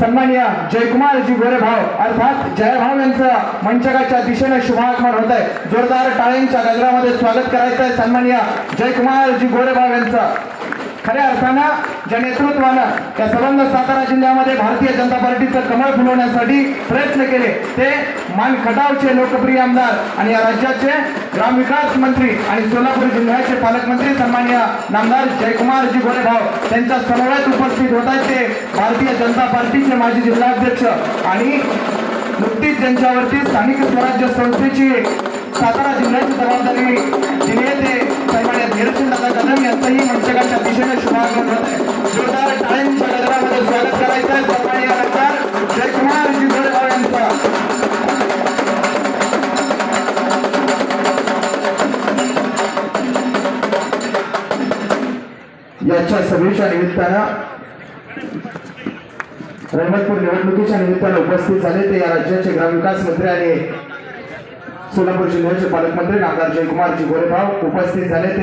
सन्मान्य जयकुमारजी गोरेभाव अर्थात जयभाव यांचं मंचकाच्या दिशेने शुभागमन होत आहे जोरदार टाळ्यांच्या गजरामध्ये स्वागत करायचं आहे सन्मान्य जयकुमारजी गोरेभाव यांचं. खऱ्या अर्थानं ज्या नेतृत्वानं या संबंध सातारा जिल्ह्यामध्ये भारतीय जनता पार्टीचं कमळ फुलवण्यासाठी प्रयत्न केले ते मान खटावचे लोकप्रिय आमदार आणि या राज्याचे ग्रामविकास मंत्री आणि सोलापूर जिल्ह्याचे पालकमंत्री सन्माननीय नामदार जयकुमारजी गोरेभाव त्यांच्या समवेत उपस्थित होत आहेत ते भारतीय जनता पार्टीचे माजी जिल्हाध्यक्ष आणि नुकतीच त्यांच्यावरती स्थानिक स्वराज्य संस्थेची सातारा जिल्ह्याची जबाबदारी दिली ते सन्मान्य धीरसिंग दादा मंचकाच्या दिशेने शुभारंभ होत आहे. जोरदार टाळ्यांच्या गजरामध्ये स्वागत करायचं आहे. सन्मान्य आमदार जयकुमारजी गोरेभाव यांचं याच्या सभेच्या निमित्तानं रहमतपूर निवडणुकीच्या निमित्तानं उपस्थित झाले ते या राज्याचे ग्रामविकास मंत्री आणि सोलापूर जिल्ह्याचे पालकमंत्री नामदार जयकुमारजी गोरेभाव उपस्थित झाले ते